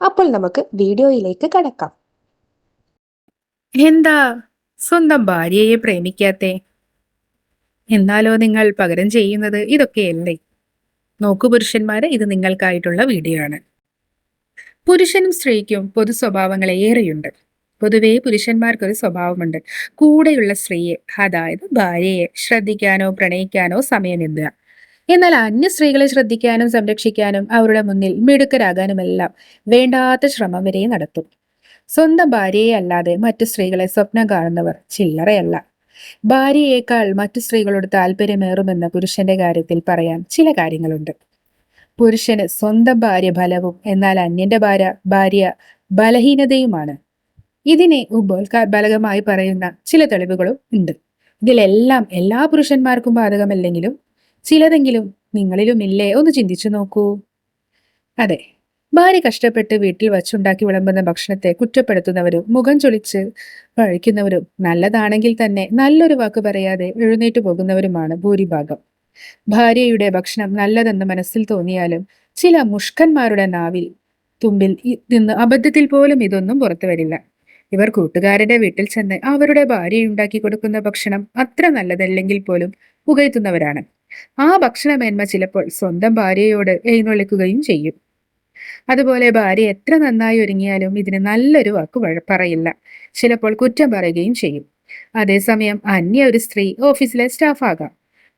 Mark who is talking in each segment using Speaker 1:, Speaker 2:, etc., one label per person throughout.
Speaker 1: അപ്പോൾ നമുക്ക് വീഡിയോയിലേക്ക് കടക്കാം.
Speaker 2: എന്താ? സ്വന്തം ഭാര്യയെ പ്രേമിക്കാത്തെ? എന്നാലോ നിങ്ങൾ പകരം ചെയ്യുന്നത് ഇതൊക്കെയല്ലേ? നോക്കു പുരുഷന്മാരെ ഇത് നിങ്ങൾക്കായിട്ടുള്ള വീഡിയോ ആണ് പുരുഷനും സ്ത്രീക്കും പൊതു സ്വഭാവങ്ങൾ ഏറെയുണ്ട്. പൊതുവേ പുരുഷന്മാർക്കൊരു സ്വഭാവമുണ്ട്. കൂടെയുള്ള സ്ത്രീയെ അതായത് ഭാര്യയെ ശ്രദ്ധിക്കാനോ പ്രണയിക്കാനോ സമയമില്ല എന്നാൽ അന്യ സ്ത്രീകളെ ശ്രദ്ധിക്കാനും സംരക്ഷിക്കാനും അവരുടെ മുന്നിൽ മിടുക്കരാകാനുമെല്ലാം വേണ്ടാത്ത ശ്രമം വരെ നടത്തും. സ്വന്തം ഭാര്യയെ അല്ലാതെ മറ്റു സ്ത്രീകളെ സ്വപ്നം കാണുന്നവർ ചില്ലറയല്ല. ഭാര്യയേക്കാൾ മറ്റു സ്ത്രീകളോട് താല്പര്യമേറുമെന്ന പുരുഷന്റെ കാര്യത്തിൽ പറയാൻ ചില കാര്യങ്ങളുണ്ട്. പുരുഷന് സ്വന്തം ഭാര്യ ബലവും എന്നാൽ അന്യന്റെ ഭാര്യ ഭാര്യ ബലഹീനതയുമാണ്. ഇതിനെ ബലകമായി പറയുന്ന ചില തെളിവുകളും ഉണ്ട്. ഇതിലെല്ലാം എല്ലാ പുരുഷന്മാർക്കും ബാധകമല്ലെങ്കിലും ചിലതെങ്കിലും നിങ്ങളിലുമില്ലേ? ഒന്ന് ചിന്തിച്ചു നോക്കൂ. അതെ ഭാര്യ കഷ്ടപ്പെട്ട് വീട്ടിൽ വച്ചുണ്ടാക്കി വിളമ്പുന്ന ഭക്ഷണത്തെ കുറ്റപ്പെടുത്തുന്നവരും മുഖം ചൊളിച്ച് പഴിക്കുന്നവരും നല്ലതാണെങ്കിൽ തന്നെ നല്ലൊരു വാക്ക് പറയാതെ എഴുന്നേറ്റ് പോകുന്നവരുമാണ് ഭൂരിഭാഗം. ഭാര്യയുടെ ഭക്ഷണം നല്ലതെന്ന് മനസ്സിൽ തോന്നിയാലും ചില മുഷ്കന്മാരുടെ നാവിൽ തുമ്പിൽ നിന്ന് അബദ്ധത്തിൽ പോലും ഇതൊന്നും പുറത്തു വരില്ല. ഇവർ കൂട്ടുകാരുടെ വീട്ടിൽ ചെന്ന് അവരുടെ ഭാര്യ ഉണ്ടാക്കി കൊടുക്കുന്ന ഭക്ഷണം അത്ര നല്ലതല്ലെങ്കിൽ പോലും പുകയത്തുന്നവരാണ് ആ ഭക്ഷണമേന്മ ചിലപ്പോൾ സ്വന്തം ഭാര്യയോട് എഴുന്നള്ളിക്കുകയും ചെയ്യും. അതുപോലെ ഭാര്യ എത്ര നന്നായി ഒരുങ്ങിയാലും ഇതിന് നല്ലൊരു വാക്ക് പറയില്ല. ചിലപ്പോൾ കുറ്റം പറയുകയും ചെയ്യും. അതേസമയം അന്യ ഒരു സ്ത്രീ ഓഫീസിലെ സ്റ്റാഫ് ആകാം.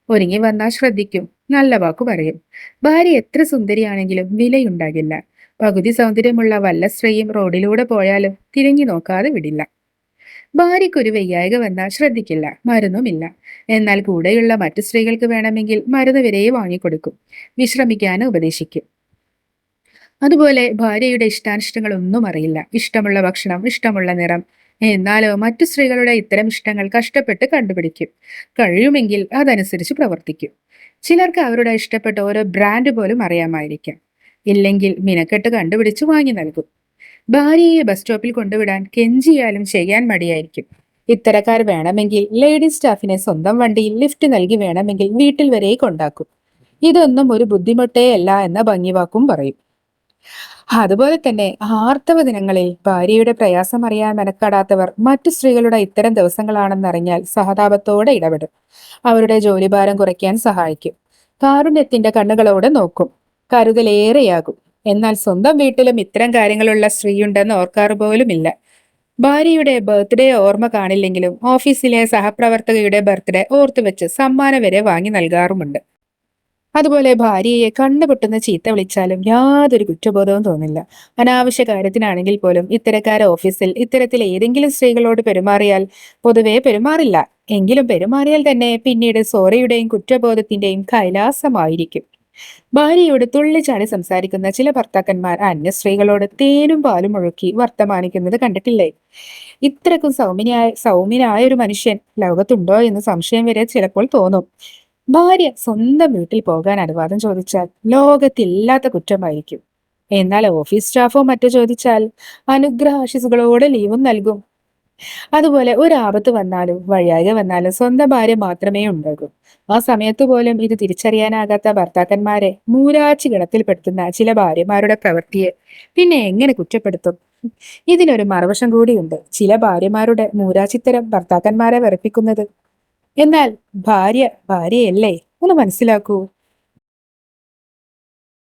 Speaker 2: ഒരുങ്ങി വന്നാൽ ശ്രദ്ധിക്കും. നല്ല വാക്കു പറയും. ഭാര്യ എത്ര സുന്ദരിയാണെങ്കിലും വിലയുണ്ടാകില്ല. പകുതി സൗന്ദര്യമുള്ള വല്ല സ്ത്രീയും റോഡിലൂടെ പോയാലും തിരിഞ്ഞു നോക്കാതെ വിടില്ല. ഭാര്യയ്ക്കൊരു വയ്യായിക വന്നാൽ ശ്രദ്ധിക്കില്ല മരുന്നുമില്ല. എന്നാൽ കൂടെയുള്ള മറ്റു സ്ത്രീകൾക്ക് വേണമെങ്കിൽ മരുന്ന് വരെ വാങ്ങിക്കൊടുക്കും വിശ്രമിക്കാനും ഉപദേശിക്കും. അതുപോലെ ഭാര്യയുടെ ഇഷ്ടാനിഷ്ടങ്ങളൊന്നും അറിയില്ല. ഇഷ്ടമുള്ള ഭക്ഷണം ഇഷ്ടമുള്ള നിറം. എന്നാലോ മറ്റു സ്ത്രീകളുടെ ഇത്തരം ഇഷ്ടങ്ങൾ കഷ്ടപ്പെട്ട് കണ്ടുപിടിക്കും. കഴിയുമെങ്കിൽ അതനുസരിച്ച് പ്രവർത്തിക്കും. ചിലർക്ക് അവരുടെ ഇഷ്ടപ്പെട്ട ഓരോ ബ്രാൻഡ് പോലും അറിയാമായിരിക്കാം. ഇല്ലെങ്കിൽ മിനക്കെട്ട് കണ്ടുപിടിച്ച് വാങ്ങി നൽകും. ഭാര്യയെ ബസ് സ്റ്റോപ്പിൽ കൊണ്ടുവിടാൻ കെഞ്ചിയാലും ചെയ്യാൻ മടിയായിരിക്കും. ഇത്തരക്കാർ വേണമെങ്കിൽ ലേഡി സ്റ്റാഫിനെ സ്വന്തം വണ്ടിയിൽ ലിഫ്റ്റ് നൽകി വേണമെങ്കിൽ വീട്ടിൽ വരെ കൊണ്ടാക്കും. ഇതൊന്നും ഒരു ബുദ്ധിമുട്ടേ അല്ല എന്ന ഭംഗിവാക്കും പറയും. അതുപോലെ തന്നെ ആർത്തവ ദിനങ്ങളിൽ ഭാര്യയുടെ പ്രയാസം അറിയാൻ മെനക്കെടാത്തവർ മറ്റു സ്ത്രീകളുടെ ഇത്തരം ദിവസങ്ങളാണെന്നറിഞ്ഞാൽ സഹതാപത്തോടെ ഇടപെടും. അവരുടെ ജോലിഭാരം കുറയ്ക്കാൻ സഹായിക്കും. കാരുണ്യത്തിന്റെ കണ്ണുകളോടെ നോക്കും. കരുതലേറെയാകും. എന്നാൽ സ്വന്തം വീട്ടിലും ഇത്തരം കാര്യങ്ങളുള്ള സ്ത്രീയുണ്ടെന്ന് ഓർക്കാറ് പോലുമില്ല. ഭാര്യയുടെ ബർത്ത്ഡേ ഓർമ്മ കാണില്ലെങ്കിലും ഓഫീസിലെ സഹപ്രവർത്തകയുടെ ബർത്ത്ഡേ ഓർത്തുവെച്ച് സമ്മാനം വരെ വാങ്ങി നൽകാറുമുണ്ട്. അതുപോലെ ഭാര്യയെ കണ്ണുപൊട്ടുന്ന ചീത്ത വിളിച്ചാലും യാതൊരു കുറ്റബോധവും തോന്നില്ല. അനാവശ്യ കാര്യത്തിനാണെങ്കിൽ പോലും ഇത്തരക്കാരെ ഓഫീസിൽ ഇത്തരത്തിൽ ഏതെങ്കിലും സ്ത്രീകളോട് പെരുമാറിയാൽ പൊതുവേ പെരുമാറില്ല. എങ്കിലും പെരുമാറിയാൽ തന്നെ പിന്നീട് സോറയുടെയും കുറ്റബോധത്തിന്റെയും കൈലാസമായിരിക്കും. ഭാര്യയോട് തുള്ളിച്ചാടി സംസാരിക്കുന്ന ചില ഭർത്താക്കന്മാർ അന്യ സ്ത്രീകളോട് തേനും പാലും ഒഴുക്കി വർത്തമാനിക്കുന്നത് കണ്ടിട്ടില്ലേ? ഇത്രക്കും സൗമ്യനായ സൗമ്യനായ ഒരു മനുഷ്യൻ ലോകത്തുണ്ടോ എന്ന് സംശയം വരെ ചിലപ്പോൾ തോന്നും. ഭാര്യ സ്വന്തം വീട്ടിൽ പോകാൻ അനുവാദം ചോദിച്ചാൽ ലോകത്തില്ലാത്ത കുറ്റമായിരിക്കും. എന്നാൽ ഓഫീസ് സ്റ്റാഫോ മറ്റോ ചോദിച്ചാൽ അനുഗ്രഹാശിസുകളോടെ ലീവും നൽകും. അതുപോലെ ഒരു ആപത്ത് വന്നാലും വഴിയാകെ വന്നാലും സ്വന്തം ഭാര്യ മാത്രമേ ഉണ്ടാകൂ. ആ സമയത്ത് പോലും ഇത് തിരിച്ചറിയാനാകാത്ത ഭർത്താക്കന്മാരെ മൂരാച്ചി ഗണത്തിൽപ്പെടുത്തുന്ന ചില ഭാര്യമാരുടെ പ്രവൃത്തിയെ പിന്നെ എങ്ങനെ കുറ്റപ്പെടുത്തും? ഇതിനൊരു മറുവശം കൂടിയുണ്ട്. ചില ഭാര്യമാരുടെ മൂരാച്ചിത്തരം ഭർത്താക്കന്മാരെ വിറപ്പിക്കുന്നത്. എന്നാൽ ഭാര്യ ഭാര്യയല്ലേ? ഒന്ന് മനസ്സിലാക്കൂ.